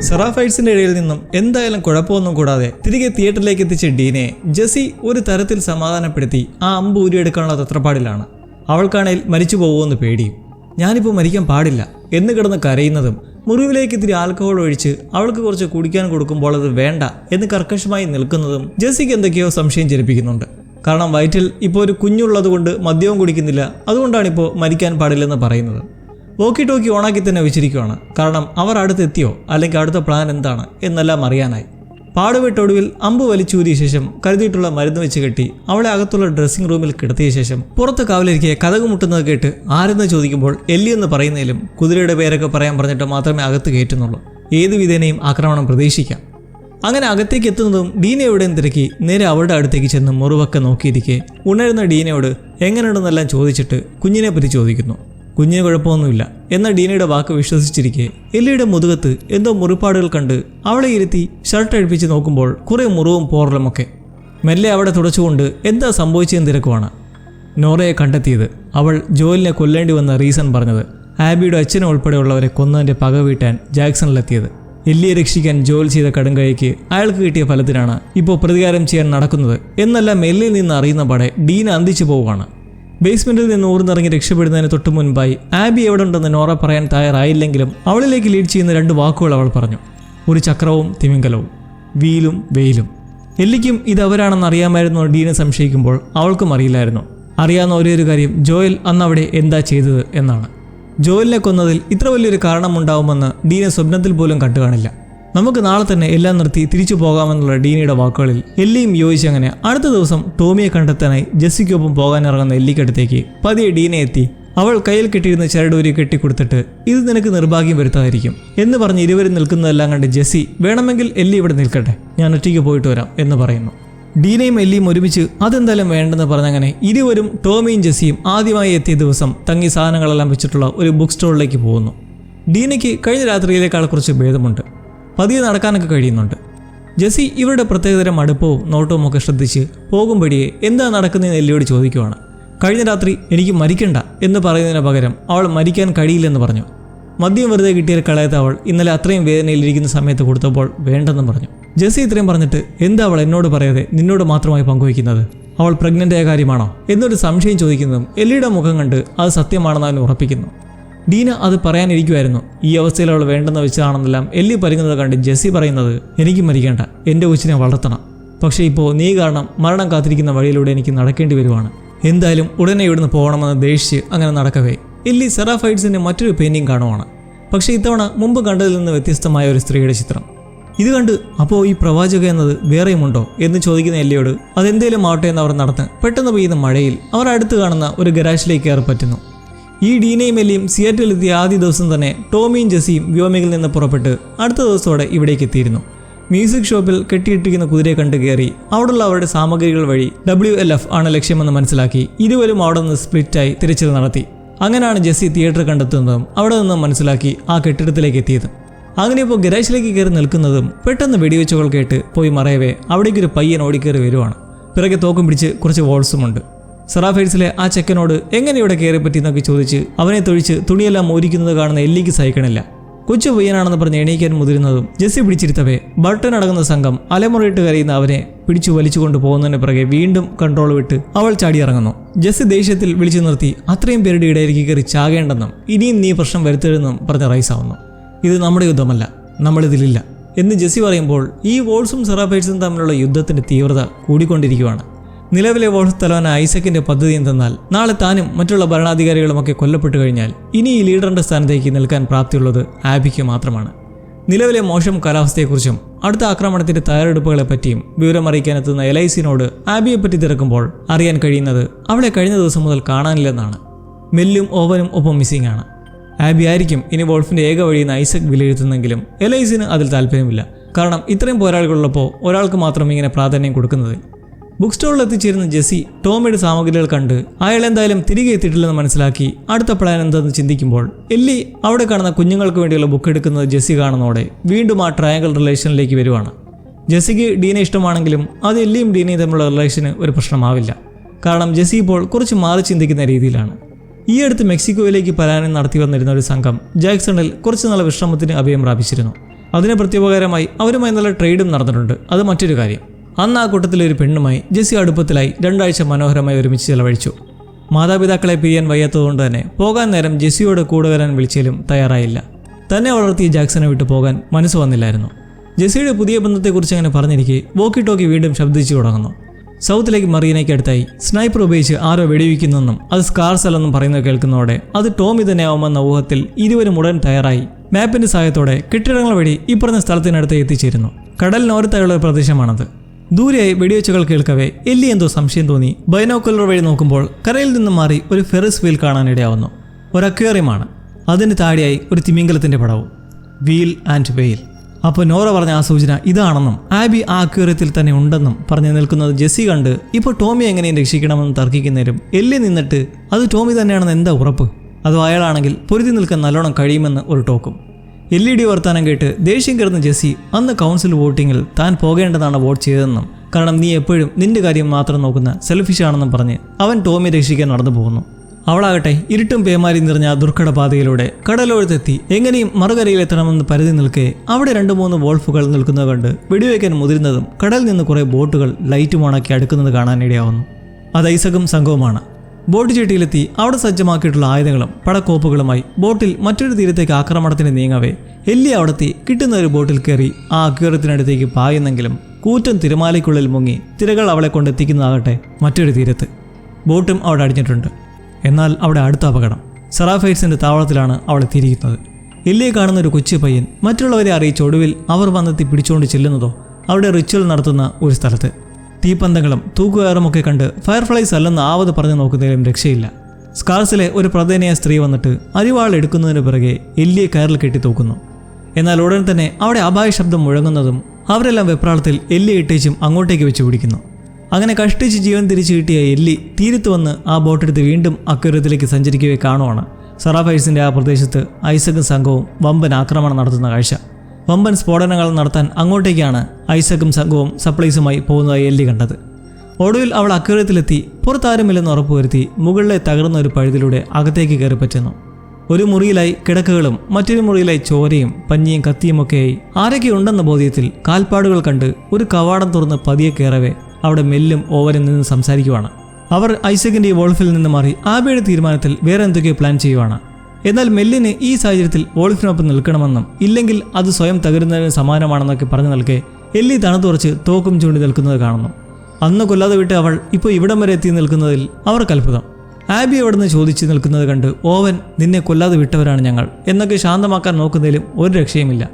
സെറാഫൈറ്റ്സിന്റെ ഇടയിൽ നിന്നും എന്തായാലും കുഴപ്പമൊന്നും കൂടാതെ തിരികെ തിയേറ്ററിലേക്ക് എത്തിച്ച ഡീനെ ജെസി ഒരു തരത്തിൽ സമാധാനപ്പെടുത്തി ആ അമ്പ് ഊരിയെടുക്കാനുള്ള തത്രപ്പാടിലാണ്. അവൾക്കാണേൽ മരിച്ചു പോകുമെന്ന് പേടിയും. ഞാനിപ്പോൾ മരിക്കാൻ പാടില്ല എന്ന് കിടന്ന് കരയുന്നതും മുറിവിലേക്ക് ഇത്തിരി ആൽക്കഹോൾ ഒഴിച്ച് അവൾക്ക് കുറച്ച് കുടിക്കാൻ കൊടുക്കുമ്പോൾ അത് വേണ്ട എന്ന് കർക്കശമായി നിൽക്കുന്നതും ജെസിക്ക് എന്തൊക്കെയോ സംശയം ജനിപ്പിക്കുന്നുണ്ട്. കാരണം വയറ്റിൽ ഇപ്പോൾ ഒരു കുഞ്ഞുള്ളത് കൊണ്ട് മദ്യവും കുടിക്കുന്നില്ല. അതുകൊണ്ടാണിപ്പോൾ മരിക്കാൻ പാടില്ലെന്ന് പറയുന്നത്. വോക്കി ടോക്കി ഓണാക്കി തന്നെ വെച്ചിരിക്കുകയാണ് കാരണം അവർ അടുത്തെത്തിയോ? അല്ലെങ്കിൽ അടുത്ത പ്ലാൻ എന്താണ്? എന്നെല്ലാം അറിയാനായി. പാടുവിട്ടൊടുവിൽ അമ്പ് വലിച്ചൂരിയ ശേഷം കരുതിയിട്ടുള്ള മരുന്ന് വെച്ച് കെട്ടി അവളെ അകത്തുള്ള ഡ്രസ്സിംഗ് റൂമിൽ കിടത്തിയ ശേഷം പുറത്ത് കാവലിരിക്കെ കഥകു മുട്ടുന്നത് കേട്ട് ആരെന്ന് ചോദിക്കുമ്പോൾ എല്ലി എന്ന് പറയുന്നതിലും കുതിരയുടെ പേരൊക്കെ പറയാൻ പറഞ്ഞിട്ട് മാത്രമേ അകത്ത് കയറ്റുന്നുള്ളൂ. ഏത് വിധേനയും ആക്രമണം പ്രതീക്ഷിക്കാം. അങ്ങനെ അകത്തേക്ക് എത്തുന്നതും ഡീന എവിടെയും തിരക്കി നേരെ അവളുടെ അടുത്തേക്ക് ചെന്ന് മുറിവൊക്കെ നോക്കിയിരിക്കെ ഉണരുന്ന ഡീനയോട് എങ്ങനെയുണ്ടെന്നെല്ലാം ചോദിച്ചിട്ട് കുഞ്ഞിനെ പറ്റി ചോദിക്കുന്നു. കുഞ്ഞിന് കുഴപ്പമൊന്നുമില്ല. എന്ന ഡീനയുടെ വാക്ക് വിശ്വസിച്ചിരിക്കെ. എല്ലിയുടെ മുതുകത്ത് എന്തോ മുറിപ്പാടുകൾ കണ്ട് അവളെ ഇരുത്തി ഷർട്ട് അഴിപ്പിച്ച് നോക്കുമ്പോൾ കുറേ മുറിവും പോറലുമൊക്കെ മെല്ലെ അവിടെ തുടച്ചുകൊണ്ട് എന്താ സംഭവിച്ചതെന്ന് തിരക്കുവാണ്. നോറയെ കണ്ടെത്തിയത് അവൾ ജോലിനെ കൊല്ലേണ്ടി വന്ന റീസൺ പറഞ്ഞത്. ആബിയുടെ അച്ഛനെ ഉൾപ്പെടെയുള്ളവരെ കൊന്നതിന്റെ പക വീട്ടാൻ ജാക്സണിലെത്തിയത്. എല്ലിയെ രക്ഷിക്കാൻ ജോലി ചെയ്ത കടുംകൈക്ക് അയാൾക്ക് കിട്ടിയ ഫലത്തിനാണ് ഇപ്പോൾ പ്രതികാരം ചെയ്യാൻ നടക്കുന്നത്. എന്നെല്ലാം മെല്ലിൽ നിന്ന് അറിയുന്ന പടെ ഡീന അന്തിച്ചു പോവുകയാണ്. ബേസ്മെന്റിൽ നിന്ന് ഊർന്നിറങ്ങി രക്ഷപ്പെടുന്നതിന് തൊട്ടു മുൻപായി ആബി എവിടെ ഉണ്ടെന്ന് നോറ പറയാൻ തയ്യാറായില്ലെങ്കിലും അവളിലേക്ക് ലീഡ് ചെയ്യുന്ന രണ്ട് വാക്കുകൾ അവൾ പറഞ്ഞു. ഒരു ചക്രവും തിമിംഗലവും. വീലും വെയിലും. എല്ലിക്കും ഇത് അവരാണെന്ന് അറിയാമായിരുന്നു ഡീനെ സംശയിക്കുമ്പോൾ അവൾക്കും അറിയില്ലായിരുന്നു. അറിയാവുന്ന ഒരേ ഒരു കാര്യം ജോയൽ അന്ന് അവിടെ എന്താ ചെയ്തത് എന്നാണ്. ജോയലിനെ കൊന്നതിൽ ഇത്ര വലിയൊരു കാരണമുണ്ടാവുമെന്ന് ഡീനെ സ്വപ്നത്തിൽ പോലും കണ്ടു കാണില്ല നമുക്ക് നാളെ തന്നെ എല്ലാം നിർത്തി തിരിച്ചു പോകാമെന്നുള്ള ഡീനയുടെ വാക്കുകളിൽ എല്ലിയും യോജിച്ചങ്ങനെ അടുത്ത ദിവസം ടോമിയെ കണ്ടെത്താനായി ജെസ്സിക്കൊപ്പം പോകാനിറങ്ങുന്ന എല്ലിക്കടുത്തേക്ക് പതിയെ ഡീനെ എത്തി. അവൾ കയ്യിൽ കെട്ടിയിരുന്ന ചരടൂരി കെട്ടിക്കൊടുത്തിട്ട് ഇത് നിനക്ക് നിർഭാഗ്യം വരുത്താതിരിക്കും എന്ന് പറഞ്ഞ് ഇരുവരും നിൽക്കുന്നതെല്ലാം കണ്ട് ജെസ്സി വേണമെങ്കിൽ എല്ലി ഇവിടെ നിൽക്കട്ടെ ഞാൻ ഒറ്റയ്ക്ക് പോയിട്ട് വരാം എന്ന് പറയുന്നു. ഡീനയും എല്ലിയും ഒരുമിച്ച് അതെന്തായാലും വേണ്ടെന്ന് പറഞ്ഞങ്ങനെ ഇരുവരും ടോമിയും ജെസ്സിയും ആദ്യമായി എത്തിയ ദിവസം തങ്ങി സാധനങ്ങളെല്ലാം വെച്ചിട്ടുള്ള ഒരു ബുക്ക് സ്റ്റോറിലേക്ക് പോകുന്നു. ഡീനയ്ക്ക് കഴിഞ്ഞ രാത്രിയിലേക്കാൾ കുറച്ച് ഭേദമുണ്ട്. പതിയെ നടക്കാനൊക്കെ കഴിയുന്നുണ്ട്. ജെസ്സി ഇവരുടെ പ്രത്യേകതരം അടുപ്പവും നോട്ടവും ഒക്കെ ശ്രദ്ധിച്ച് പോകുമ്പടിയെ എന്താ നടക്കുന്നതെന്ന് എല്ലിയോട് ചോദിക്കുവാണ്. കഴിഞ്ഞ രാത്രി എനിക്ക് മരിക്കണ്ട എന്ന് പറയുന്നതിന് പകരം അവൾ മരിക്കാൻ കഴിയില്ലെന്ന് പറഞ്ഞു. മദ്യം വെറുതെ കിട്ടിയ കളയത്ത് അവൾ ഇന്നലെ അത്രയും വേദനയിലിരിക്കുന്ന സമയത്ത് കൊടുത്തപ്പോൾ വേണ്ടെന്നും പറഞ്ഞു. ജെസ്സി ഇത്രയും പറഞ്ഞിട്ട് എന്താ അവൾ എന്നോട് പറയാതെ നിന്നോട് മാത്രമായി പങ്കുവയ്ക്കുന്നത്? അവൾ പ്രഗ്നന്റായ കാര്യമാണോ? എന്നൊരു സംശയം ചോദിക്കുന്നതും എല്ലിയുടെ മുഖം കണ്ട് അത് സത്യമാണെന്ന് അവൻ ഉറപ്പിക്കുന്നു. ഡീന അത് പറയാനിരിക്കുമായിരുന്നു ഈ അവസ്ഥയിൽ അവൾ വേണ്ടെന്ന് വെച്ചതാണെന്നെല്ലാം എല്ലി പറയുന്നത് കണ്ട് ജെസ്സി പറയുന്നത് എനിക്ക് മരിക്കേണ്ട. എന്റെ കൊച്ചിനെ വളർത്തണം. പക്ഷേ ഇപ്പോൾ നീ കാരണം മരണം കാത്തിരിക്കുന്ന വഴിയിലൂടെ എനിക്ക് നടക്കേണ്ടി വരുവാണ്. എന്തായാലും ഉടനെ ഇവിടുന്ന് പോകണമെന്ന് ദേഷ്യ അങ്ങനെ നടക്കവേ. എല്ലി സെറാഫൈഡ്സിന്റെ മറ്റൊരു പെയിന്റിങ് കാണുവാണ്. പക്ഷേ ഇത്തവണ മുമ്പ് കണ്ടതിൽ നിന്ന് വ്യത്യസ്തമായ ഒരു സ്ത്രീയുടെ ചിത്രം. ഇത് കണ്ട് അപ്പോൾ ഈ പ്രവാചക എന്നത് വേറെയുമുണ്ടോ എന്ന് ചോദിക്കുന്ന എല്ലിയോട് അതെന്തേലും ആവട്ടെ എന്ന് അവർ നടന്ന് പെട്ടെന്ന് പെയ്യുന്ന മഴയിൽ അവർ അടുത്ത് കാണുന്ന ഒരു ഗരാഷിലേക്ക് കയറി പറ്റുന്നു ഈ ഡീനയും എല്ലിയും സിയാറ്റിലെത്തിയ ആദ്യ ദിവസം തന്നെ ടോമിയും ജെസ്സിയും വ്യോമികിൽ നിന്ന് പുറപ്പെട്ട് അടുത്ത ദിവസത്തോടെ ഇവിടേക്ക് എത്തിയിരുന്നു. മ്യൂസിക് ഷോപ്പിൽ കെട്ടിയിട്ടിരിക്കുന്ന കുതിരയെ കണ്ട് കയറി അവിടെയുള്ള അവരുടെ സാമഗ്രികൾ വഴി ഡബ്ല്യു എൽ എഫ് ആണ് ലക്ഷ്യമെന്ന് മനസ്സിലാക്കി ഇരുവരും അവിടെ നിന്ന് സ്പ്ലിറ്റായി തിരച്ചിൽ നടത്തി. അങ്ങനെയാണ് ജെസ്സി തിയേറ്റർ കണ്ടെത്തുന്നതും അവിടെ നിന്ന് മനസ്സിലാക്കി ആ കെട്ടിടത്തിലേക്ക് എത്തിയത്. അങ്ങനെ ഇപ്പോൾ ഗരാജിലേക്ക് കയറി നിൽക്കുന്നതും പെട്ടെന്ന് വെടിവെച്ചുകൾ കേട്ട് പോയി മറയവേ അവിടേക്കൊരു പയ്യൻ ഓടിക്കയറി വരുവാണ്. പിറകെ തോക്കും പിടിച്ച് കുറച്ച് വോൾസുമുണ്ട്. സെറാഫൈഡ്സിലെ ആ ചെക്കനോട് എങ്ങനെ ഇവിടെ കയറി പറ്റിയെന്നൊക്കെ ചോദിച്ച് അവനെ തൊഴിച്ച് തുണിയെല്ലാം മോരിക്കുന്നത് കാണുന്ന എല്ലിക്ക് സഹിക്കണില്ല. കൊച്ചു പയ്യനാണെന്ന് പറഞ്ഞ് എണീക്കാൻ മുതിരുന്നതും ജെസ്സി പിടിച്ചിരുത്തവേ ബട്ടൺ അടങ്ങുന്ന സംഘം അലമുറയിട്ട് കരയുന്ന അവനെ പിടിച്ചു വലിച്ചുകൊണ്ട് പോകുന്നതിന് പിറകെ വീണ്ടും കൺട്രോൾ വിട്ട് അവൾ ചാടിയിറങ്ങുന്നു. ജെസ്സി ദേഷ്യത്തിൽ വിളിച്ചു നിർത്തി അത്രയും പേരുടെ ഇടയിലേക്ക് കയറി ചാകേണ്ടെന്നും ഇനിയും നീ പ്രശ്നം വരുത്തരുതെന്നും പറഞ്ഞ് റൈസാവുന്നു ഇത് നമ്മുടെ യുദ്ധമല്ല നമ്മളിതിലില്ല എന്ന് ജെസ്സി പറയുമ്പോൾ ഈ വോൾസും സെറാഫൈറ്റ്സും തമ്മിലുള്ള യുദ്ധത്തിന്റെ തീവ്രത കൂടിക്കൊണ്ടിരിക്കുകയാണ് നിലവിലെ വോൾഫ് തലവൻ ഐസക്കിന്റെ പദ്ധതി എന്തെന്നാൽ നാളെ താനും മറ്റുള്ള ഭരണാധികാരികളുമൊക്കെ കൊല്ലപ്പെട്ടു കഴിഞ്ഞാൽ ഇനി ഈ ലീഡറിന്റെ സ്ഥാനത്തേക്ക് നിൽക്കാൻ പ്രാപ്തിയുള്ളത് ആബിക്ക് മാത്രമാണ്. നിലവിലെ മോശം കാലാവസ്ഥയെക്കുറിച്ചും അടുത്ത ആക്രമണത്തിന്റെ തയ്യാറെടുപ്പുകളെപ്പറ്റിയും വിവരം അറിയിക്കാനെത്തുന്ന എൽ ഐ സിനോട് ആബിയെപ്പറ്റി തിരക്കുമ്പോൾ അറിയാൻ കഴിയുന്നത് അവളെ കഴിഞ്ഞ ദിവസം മുതൽ കാണാനില്ലെന്നാണ്. മെല്ലും ഓവനും ഒപ്പം മിസ്സിംഗ് ആണ് ആബി ആയിരിക്കും ഇനി വോൾഫിന്റെ ഏക വഴിയെന്ന് ഐസക് വിലയിരുത്തുന്നെങ്കിലും എൽ ഐ സിന് അതിൽ താല്പര്യമില്ല. കാരണം ഇത്രയും പോരാളികളുള്ളപ്പോൾ ഒരാൾക്ക് മാത്രം ഇങ്ങനെ പ്രാധാന്യം കൊടുക്കുന്നത് ബുക്ക് സ്റ്റോളിൽ എത്തിച്ചേരുന്ന ജെസ്സി ടോമിയുടെ സാമഗ്രികൾ കണ്ട് അയാൾ എന്തായാലും തിരികെ എത്തിയിട്ടില്ലെന്ന് മനസ്സിലാക്കി അടുത്ത പ്ലാൻ എന്താണെന്ന് ചിന്തിക്കുമ്പോൾ എല്ലി അവിടെ കാണുന്ന കുഞ്ഞുങ്ങൾക്ക് വേണ്ടിയുള്ള ബുക്ക് എടുക്കുന്നത് ജെസ്സി കാണുന്നതോടെ വീണ്ടും ആ ട്രയാങ്കിൾ റിലേഷനിലേക്ക് വരുവാണ്. ജെസ്സിക്ക് ഡീനെ ഇഷ്ടമാണെങ്കിലും അത് എല്ലിയും ഡീനയും തമ്മിലുള്ള റിലേഷന് ഒരു പ്രശ്നമാവില്ല. കാരണം ജെസ്സി ഇപ്പോൾ കുറച്ച് മാറി ചിന്തിക്കുന്ന രീതിയിലാണ്. ഈ അടുത്ത് മെക്സിക്കോയിലേക്ക് പലായനം നടത്തി വന്നിരുന്ന ഒരു സംഘം ജാക്സണിൽ കുറച്ച് നല്ല വിശ്രമത്തിന് അഭയം പ്രാപിച്ചിരുന്നു. അതിന് പ്രത്യുപകാരമായി അവരുമായി നല്ല ട്രേഡും നടന്നിട്ടുണ്ട്. അത് മറ്റൊരു കാര്യം. അന്ന് ആ കൂട്ടത്തിലെ ഒരു പെണ്ണുമായി ജെസ്സി അടുപ്പത്തിലായി രണ്ടാഴ്ച മനോഹരമായി ഒരുമിച്ച് ചെലവഴിച്ചു. മാതാപിതാക്കളെ പിരിയാൻ വയ്യാത്തതുകൊണ്ട് തന്നെ പോകാൻ നേരം ജെസ്സിയോട് കൂടെ വരാൻ വിളിച്ചാലും തയ്യാറായില്ല. തന്നെ വളർത്തിയ ജാക്സനെ വിട്ടു പോകാൻ മനസ്സ് വന്നില്ലായിരുന്നു. ജെസ്സിയുടെ പുതിയ ബന്ധത്തെക്കുറിച്ച് അങ്ങനെ പറഞ്ഞിരിക്കെ വോക്കി ടോക്കി വീണ്ടും ശബ്ദിച്ചു തുടങ്ങുന്നു. സൗത്തിലേക്ക് മറീനയ്ക്ക് അടുത്തായി സ്നൈപ്പർ ഉപയോഗിച്ച് ആരോ വെടിവെക്കുന്നെന്നും അത് സ്കാർസ് അല്ലെന്നും പറയുന്നത് കേൾക്കുന്നതോടെ അത് ടോമി തന്നെയാവുമെന്ന ഊഹത്തിൽ ഇരുവരും ഉടൻ തയ്യാറായി. മാപ്പിന്റെ സഹായത്തോടെ കെട്ടിടങ്ങൾ വഴി ഇപ്പറഞ്ഞ പറഞ്ഞ സ്ഥലത്തിനടുത്ത് എത്തിച്ചേരുന്നു. കടലിനോരത്തായുള്ള ഒരു പ്രദേശമാണത്. ദൂരെയായി വെടിവെച്ചുകൾ കേൾക്കവേ എല്ലി എന്തോ സംശയം തോന്നി. ബൈനോക്കുലർ വഴി നോക്കുമ്പോൾ കരയിൽ നിന്നും മാറി ഒരു ഫെറിസ് വീൽ കാണാനിടയാവുന്നു ഒരു അക്വേറിയമാണ്. അതിന് താഴെയായി ഒരു തിമിംഗലത്തിന്റെ പടവും. വീൽ ആൻഡ് വെയിൽ. അപ്പോൾ നോറ പറഞ്ഞ ആ സൂചന ഇതാണെന്നും ആബി ആ അക്വേറിയത്തിൽ തന്നെ ഉണ്ടെന്നും പറഞ്ഞു നിൽക്കുന്നത് ജെസ്സി കണ്ട് ഇപ്പോൾ ടോമി എങ്ങനെയും രക്ഷിക്കണമെന്ന് തർക്കിക്കുന്നേരും എല്ലി നിന്നിട്ട് അത് ടോമി തന്നെയാണെന്ന് എന്താ ഉറപ്പ്? അതോ അയാളാണെങ്കിൽ പൊരുതി നിൽക്കാൻ നല്ലോണം കഴിയുമെന്ന് ഒരു ടോക്കും. എൽ ഇ ഡി വർത്താനം കേട്ട് ദേഷ്യം കയറുന്ന ജെസ്സി അന്ന് കൗൺസിൽ വോട്ടിങ്ങിൽ താൻ പോകേണ്ടതാണ് വോട്ട് ചെയ്തതെന്നും. കാരണം നീ എപ്പോഴും നിന്റെ കാര്യം മാത്രം നോക്കുന്ന സെൽഫിഷ് ആണെന്നും പറഞ്ഞ് അവൻ ടോമി രക്ഷിക്കാൻ നടന്നു പോകുന്നു. അവളാകട്ടെ ഇരുട്ടും പേമാരി നിറഞ്ഞ ആ ദുർഘട പാതയിലൂടെ കടലോഴത്തെത്തി എങ്ങനെയും മറുകരയിലെത്തണമെന്ന് പരിധി നിൽക്കെ അവിടെ രണ്ടു മൂന്ന് വോൾഫുകൾ നിൽക്കുന്നത് കണ്ട് വെടിവെക്കാൻ മുതിരുന്നതും കടലിൽ നിന്ന് കുറേ ബോട്ടുകൾ ലൈറ്റും ഓണാക്കി അടുക്കുന്നത് കാണാനിടയാവുന്നു. അത് ഐസകും സംഘവുമാണ്. ബോട്ട് ചീട്ടിയിലെത്തി അവിടെ സജ്ജമാക്കിയിട്ടുള്ള ആയുധങ്ങളും പടക്കോപ്പുകളുമായി ബോട്ടിൽ മറ്റൊരു തീരത്തേക്ക് ആക്രമണത്തിന് നീങ്ങവേ. എല്ലി അവിടെത്തി കിട്ടുന്ന ഒരു ബോട്ടിൽ കയറി ആ അക്വേറത്തിനടുത്തേക്ക് പായുന്നെങ്കിലും കൂറ്റൻ തിരമാലയ്ക്കുള്ളിൽ മുങ്ങി തിരകൾ അവളെ കൊണ്ടെത്തിക്കുന്നതാകട്ടെ മറ്റൊരു തീരത്ത്. ബോട്ടും അവിടെ അടിഞ്ഞിട്ടുണ്ട്. എന്നാൽ അവിടെ അടുത്ത അപകടം. സെറാഫൈറ്റ്സിന്റെ താവളത്തിലാണ് അവളെ എത്തിയിരിക്കുന്നത്. എല്ലിയെ കാണുന്ന ഒരു കൊച്ചു പയ്യൻ മറ്റുള്ളവരെ അറിയിച്ച ഒടുവിൽ അവർ വന്നെത്തി പിടിച്ചുകൊണ്ട് ചെല്ലുന്നതോ അവിടെ റിച്വൽ നടത്തുന്ന ഒരു സ്ഥലത്ത്. തീപ്പന്തങ്ങളും തൂക്കുകയറുമൊക്കെ കണ്ട് ഫയർഫ്ലൈസ് അല്ലെന്ന് ആവത് പറഞ്ഞു നോക്കുന്നതിലും രക്ഷയില്ല. സ്കാർസിലെ ഒരു പ്രധാനിയായ സ്ത്രീ വന്നിട്ട് അരിവാൾ എടുക്കുന്നതിന് പിറകെ എല്ലിയെ കയറിൽ കെട്ടി തൂക്കുന്നു. എന്നാൽ ഉടൻ തന്നെ അവിടെ അപായ ശബ്ദം മുഴങ്ങുന്നതും അവരെല്ലാം വെപ്രാളത്തിൽ എല്ലി ഇട്ടേച്ചും അങ്ങോട്ടേക്ക് വെച്ച് പിടിക്കുന്നു. അങ്ങനെ കഷ്ടിച്ച് ജീവൻ തിരിച്ചു കിട്ടിയ എല്ലി തീരത്ത് വന്ന് ആ ബോട്ടെടുത്ത് വീണ്ടും അക്വരത്തിലേക്ക് സഞ്ചരിക്കുകയെ കാണുവാണ്. സറാഫൈസിന്റെ ആ പ്രദേശത്ത് ഐസകും സംഘവും വമ്പൻ ആക്രമണം നടത്തുന്ന കാഴ്ച. വമ്പൻ സ്ഫോടനങ്ങൾ നടത്താൻ അങ്ങോട്ടേക്കാണ് ഐസക്കും സംഘവും സപ്ലൈസുമായി പോകുന്നതായി എല്ലി കണ്ടത്. ഒടുവിൽ അവൾ അക്കൂരത്തിലെത്തി പുറത്താരുമില്ലെന്ന് ഉറപ്പുവരുത്തി മുകളിലെ തകർന്ന ഒരു പഴുതിലൂടെ അകത്തേക്ക് കയറി പറ്റുന്നു ഒരു മുറിയിലായി കിടക്കകളും മറ്റൊരു മുറിയിലായി ചോരയും പഞ്ഞിയും കത്തിയുമൊക്കെയായി ആരൊക്കെ ഉണ്ടെന്ന ബോധ്യത്തിൽ കാൽപ്പാടുകൾ കണ്ട് ഒരു കവാടം തുറന്ന് പതിയെ കയറവേ അവിടെ മെല്ലും ഓവനും നിന്ന് സംസാരിക്കുവാണ്. അവർ ഐസക്കിന്റെ വോൾഫിൽ നിന്ന് മാറി ആബിയുടെ തീരുമാനത്തിൽ വേറെ എന്തൊക്കെയോ പ്ലാൻ ചെയ്യുവാണ്. എന്നാൽ മെല്ലിന് ഈ സാഹചര്യത്തിൽ വോൾഫിനൊപ്പം നിൽക്കണമെന്നും ഇല്ലെങ്കിൽ അത് സ്വയം തകരുന്നതിന് സമാനമാണെന്നൊക്കെ പറഞ്ഞു നിൽക്കെ എല്ലി തണുത്തുറച്ച് തോക്കും ചൂണ്ടി നിൽക്കുന്നത് കാണുന്നു. അന്ന് കൊല്ലാതെ വിട്ട് അവൾ ഇപ്പോൾ ഇവിടം വരെ എത്തി നിൽക്കുന്നതിൽ അവർക്ക് അത്ഭുതം ആബി അവിടുന്ന് ചോദിച്ചു നിൽക്കുന്നത് കണ്ട് ഓവൻ നിന്നെ കൊല്ലാതെ വിട്ടവരാണ് ഞങ്ങൾ എന്നൊക്കെ ശാന്തമാക്കാൻ നോക്കുന്നതിലും ഒരു രക്ഷയുമില്ല.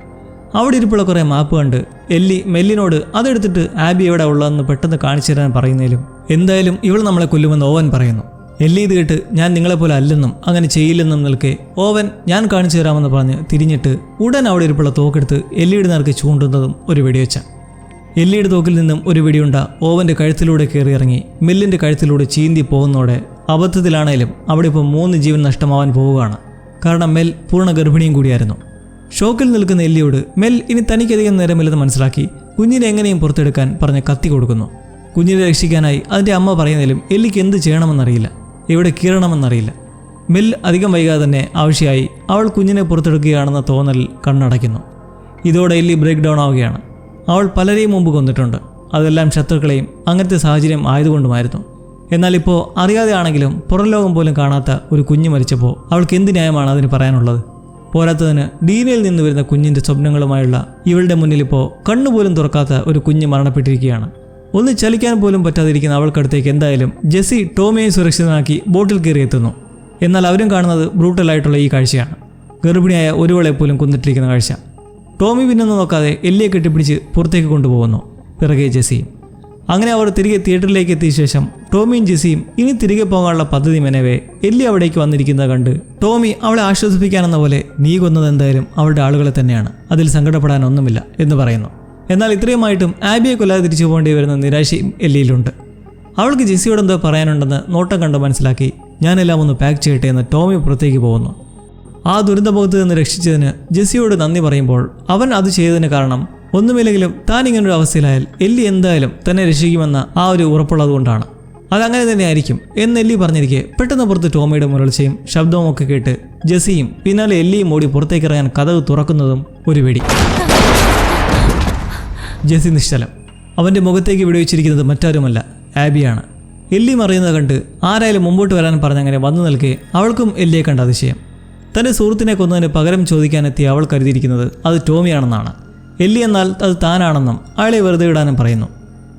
അവിടെ ഇരിപ്പുള്ള കുറേ മാപ്പ് കണ്ട് എല്ലി മെല്ലിനോട് അതെടുത്തിട്ട് ആബി എവിടെ ഉള്ളതെന്ന് പെട്ടെന്ന് കാണിച്ചു തരാൻ പറയുന്നതിലും എന്തായാലും ഇവൾ നമ്മളെ കൊല്ലുമെന്ന് ഓവൻ പറയുന്നു. എല്ലി ഇത് കേട്ട് ഞാൻ നിങ്ങളെപ്പോലെ അല്ലെന്നും അങ്ങനെ ചെയ്യില്ലെന്നും നിൽക്കെ ഓവൻ ഞാൻ കാണിച്ചു തരാമെന്ന് പറഞ്ഞ് തിരിഞ്ഞിട്ട് ഉടൻ അവിടെ ഇരിപ്പുള്ള തോക്കെടുത്ത് എല്ലിയുടെ നേർക്ക് ചൂണ്ടുന്നതും ഒരു വെടിവെച്ച എല്ലിയുടെ തോക്കിൽ നിന്നും ഒരു വെടിയുണ്ട ഓവന്റെ കഴുത്തിലൂടെ കയറി ഇറങ്ങി മില്ലിന്റെ കഴുത്തിലൂടെ ചീന്തി പോകുന്നതോടെ അബദ്ധത്തിലാണേലും അവിടെ ഇപ്പോൾ മൂന്ന് ജീവൻ നഷ്ടമാവാൻ പോവുകയാണ്. കാരണം മെൽ പൂർണ ഗർഭിണിയും കൂടിയായിരുന്നു. ഷോക്കിൽ നിൽക്കുന്ന എല്ലിയോട് മെൽ ഇനി തനിക്കധികം നേരമില്ലെന്ന് മനസ്സിലാക്കി കുഞ്ഞിനെ എങ്ങനെയും പുറത്തെടുക്കാൻ പറഞ്ഞ് കത്തി കൊടുക്കുന്നു. കുഞ്ഞിനെ രക്ഷിക്കാനായി അതിന്റെ അമ്മ പറയുന്നതിലും എല്ലിക്ക് എന്ത് ചെയ്യണമെന്നറിയില്ല. എവിടെ കീറണമെന്നറിയില്ല. മിൽ അധികം വൈകാതെ തന്നെ ആവശ്യമായി അവൾ കുഞ്ഞിനെ പുറത്തെടുക്കുകയാണെന്ന തോന്നൽ കണ്ണടയ്ക്കുന്നു. ഇതോടെ എല്ലി ബ്രേക്ക് ഡൗൺ ആവുകയാണ്. അവൾ പലരെയും മുമ്പ് കൊന്നിട്ടുണ്ട്. അതെല്ലാം ശത്രുക്കളെയും അങ്ങനത്തെ സാഹചര്യം ആയതുകൊണ്ടുമായിരുന്നു. എന്നാൽ ഇപ്പോൾ അറിയാതെ ആണെങ്കിലും പുറം ലോകം പോലും കാണാത്ത ഒരു കുഞ്ഞ് മരിച്ചപ്പോൾ അവൾക്ക് എന്ത് ന്യായമാണ് അതിന് പറയാനുള്ളത്? പോരാത്തതിന് ഡീനയിൽ നിന്ന് വരുന്ന കുഞ്ഞിന്റെ സ്വപ്നങ്ങളുമായുള്ള ഇവളുടെ മുന്നിൽ ഇപ്പോൾ കണ്ണുപോലും തുറക്കാത്ത ഒരു കുഞ്ഞ് മരണപ്പെട്ടിരിക്കുകയാണ്. ഒന്ന് ചലിക്കാൻ പോലും പറ്റാതിരിക്കുന്ന അവൾക്കടുത്തേക്ക് എന്തായാലും ജെസ്സി ടോമിയെ സുരക്ഷിതനാക്കി ബോട്ടിൽ കയറി എത്തുന്നു. എന്നാൽ അവരും കാണുന്നത് ബ്രൂട്ടലായിട്ടുള്ള ഈ കാഴ്ചയാണ്. ഗർഭിണിയായ ഒരുവളെ പോലും കൊന്നിട്ടിരിക്കുന്ന കാഴ്ച. ടോമി പിന്നൊന്നും നോക്കാതെ എല്ലിയെ കെട്ടിപ്പിടിച്ച് പുറത്തേക്ക് കൊണ്ടുപോകുന്നു പിറകെ ജെസ്സിയും. അങ്ങനെ അവർ തിരികെ തിയേറ്ററിലേക്ക് എത്തിയ ശേഷം ടോമിയും ജെസ്സിയും ഇനി തിരികെ പോകാനുള്ള പദ്ധതി മെനവേ എല്ലി അവിടേക്ക് വന്നിരിക്കുന്നത് കണ്ട് ടോമി അവളെ ആശ്വസിപ്പിക്കാനെന്ന പോലെ നീ കൊന്നത് എന്തായാലും അവളുടെ ആളുകളെ തന്നെയാണ്. അതിൽ സങ്കടപ്പെടാനൊന്നുമില്ല എന്ന് പറയുന്നു. എന്നാൽ ഇത്രയുമായിട്ടും ആബിയെ കൊല്ലാതെ തിരിച്ചു പോകേണ്ടി വരുന്ന നിരാശയും എല്ലിയിലുണ്ട്. അവൾക്ക് ജെസ്സിയോട് എന്തോ പറയാനുണ്ടെന്ന് നോട്ടം കണ്ട് മനസ്സിലാക്കി ഞാനെല്ലാം ഒന്ന് പാക്ക് ചെയ്യട്ടെ എന്ന് ടോമി പുറത്തേക്ക് പോകുന്നു. ആ ദുരന്തമുഖത്ത് നിന്ന് രക്ഷിച്ചതിന് ജെസ്സിയോട് നന്ദി പറയുമ്പോൾ അവൻ അത് ചെയ്തതിന് കാരണം ഒന്നുമില്ലെങ്കിലും താൻ ഇങ്ങനൊരു അവസ്ഥയിലായാൽ എല്ലി എന്തായാലും തന്നെ രക്ഷിക്കുമെന്ന ആ ഒരു ഉറപ്പുള്ളതുകൊണ്ടാണ്. അതങ്ങനെ തന്നെ ആയിരിക്കും എന്ന് എല്ലി പറഞ്ഞിരിക്കെ പെട്ടെന്ന് പുറത്ത് ടോമിയുടെ മുരൾച്ചയും ശബ്ദവും ഒക്കെ കേട്ട് ജെസ്സിയും പിന്നാലെ എല്ലിയും ഓടി പുറത്തേക്ക് ഇറങ്ങാൻ കഥവ് തുറക്കുന്നതും ഒരു വെടി. ജെസി നിശ്ചലം. അവന്റെ മുഖത്തേക്ക് വെടിവെച്ചിരിക്കുന്നത് മറ്റാരുമല്ല ആബിയാണ്. എല്ലി മറിയുന്നത് കണ്ട് ആരായാലും മുമ്പോട്ട് വരാൻ പറഞ്ഞങ്ങനെ വന്നു നിൽക്കെ അവൾക്കും എല്ലിയെ കണ്ട അതിശയം. തന്റെ സുഹൃത്തിനെ കൊന്നതിന് പകരം ചോദിക്കാനെത്തി അവൾ കരുതിയിരിക്കുന്നത് അത് ടോമിയാണെന്നാണ്. എല്ലി എന്നാൽ അത് താനാണെന്നും അയാളെ വെറുതെ വിടാനും പറയുന്നു.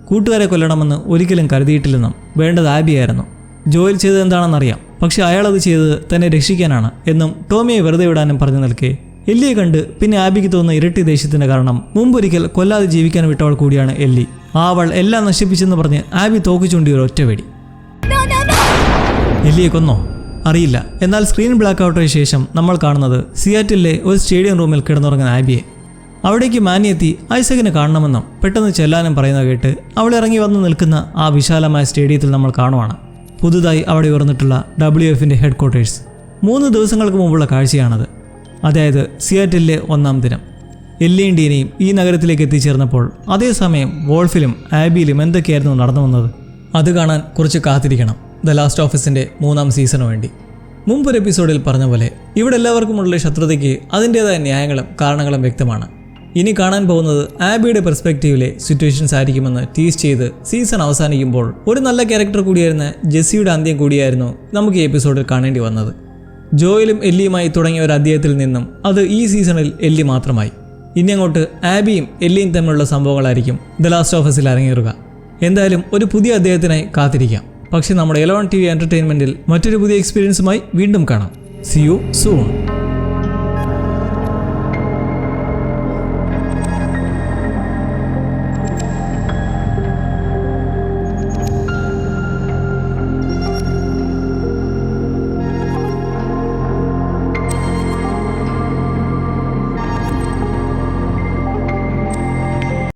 കൂട്ടുകാരെ കൊല്ലണമെന്ന് ഒരിക്കലും കരുതിയിട്ടില്ലെന്നും വേണ്ടത് ആബിയായിരുന്നു. ജോയിൽ ചെയ്തത് എന്താണെന്നറിയാം പക്ഷെ അയാളത് ചെയ്തത് തന്നെ രക്ഷിക്കാനാണ് എന്നും ടോമിയെ വെറുതെ വിടാനും പറഞ്ഞു നിൽക്കെ എല്ലിയെ കണ്ട് പിന്നെ ആബിക്ക് തോന്നുന്ന ഇരട്ടി ദേഷ്യത്തിന്റെ കാരണം മുമ്പൊരിക്കൽ കൊല്ലാതെ ജീവിക്കാൻ വിട്ടവൾ കൂടിയാണ് എല്ലി. ആവൾ അവൾ എല്ലാം നശിപ്പിച്ചെന്ന് പറഞ്ഞ് ആബി തോക്കിച്ചുണ്ടി ചൂണ്ടി ഒരു ഒറ്റ വെടി. എല്ലിയെ കൊന്നോ? അറിയില്ല. എന്നാൽ സ്ക്രീൻ ബ്ലാക്ക് ഔട്ടിന് ശേഷം നമ്മൾ കാണുന്നത് സിയാറ്റിലെ ഒരു സ്റ്റേഡിയം റൂമിൽ കിടന്നുറങ്ങുന്ന ആബിയെ. അവിടേക്ക് മാനിയെത്തി ഐസകിനെ കാണണമെന്നും പെട്ടെന്ന് ചെല്ലാനും പറയുന്ന കേട്ട് അവൾ ഇറങ്ങി വന്ന് നിൽക്കുന്ന ആ വിശാലമായ സ്റ്റേഡിയത്തിൽ നമ്മൾ കാണുവാണ്. പുതുതായി അവിടെ ഉയർന്നിട്ടുള്ള ഡബ്ല്യു എഫിന്റെ ഹെഡ് ക്വാർട്ടേഴ്സ് മൂന്ന് ദിവസങ്ങൾക്ക് മുമ്പുള്ള കാഴ്ചയാണത്. അതായത് സിയാറ്റിലെ ഒന്നാം ദിനം. എല്ലിയും ഡീനയും ഈ നഗരത്തിലേക്ക് എത്തിച്ചേർന്നപ്പോൾ അതേസമയം വോൾഫിലും ആബിയിലും എന്തൊക്കെയായിരുന്നു നടന്നു വന്നത്? അത് കാണാൻ കുറച്ച് കാത്തിരിക്കണം. ദ ലാസ്റ്റ് ഓഫീസിന്റെ മൂന്നാം സീസണു വേണ്ടി. മുമ്പൊരു എപ്പിസോഡിൽ പറഞ്ഞ പോലെ ഇവിടെ എല്ലാവർക്കുമുള്ള ശത്രുതയ്ക്ക് അതിന്റേതായ ന്യായങ്ങളും കാരണങ്ങളും വ്യക്തമാണ്. ഇനി കാണാൻ പോകുന്നത് ആബിയുടെ പെർസ്പെക്റ്റീവിലെ സിറ്റുവേഷൻസ് ആയിരിക്കുമെന്ന് ടീസ് ചെയ്ത് സീസൺ അവസാനിക്കുമ്പോൾ ഒരു നല്ല ക്യാരക്ടർ കൂടിയായിരുന്ന ജെസ്സിയുടെ അന്ത്യം കൂടിയായിരുന്നു നമുക്ക് ഈ എപ്പിസോഡിൽ കാണേണ്ടി വന്നത്. ജോയിലും എല്ലിയുമായി തുടങ്ങിയ ഒരു അധ്യായത്തിൽ നിന്നും അത് ഈ സീസണിൽ എല്ലി മാത്രമായി. ഇനി അങ്ങോട്ട് ആബിയും എല്ലിയും തമ്മിലുള്ള സംഭവങ്ങളായിരിക്കും ദ ലാസ്റ്റ് ഓഫീസിൽ അരങ്ങേറുക. എന്തായാലും ഒരു പുതിയ അദ്ദേഹത്തിനായി കാത്തിരിക്കാം. പക്ഷേ നമ്മുടെ എലവൺ ടി വി എന്റർടൈൻമെന്റിൽ മറ്റൊരു പുതിയ എക്സ്പീരിയൻസുമായി വീണ്ടും കാണാം. C you soon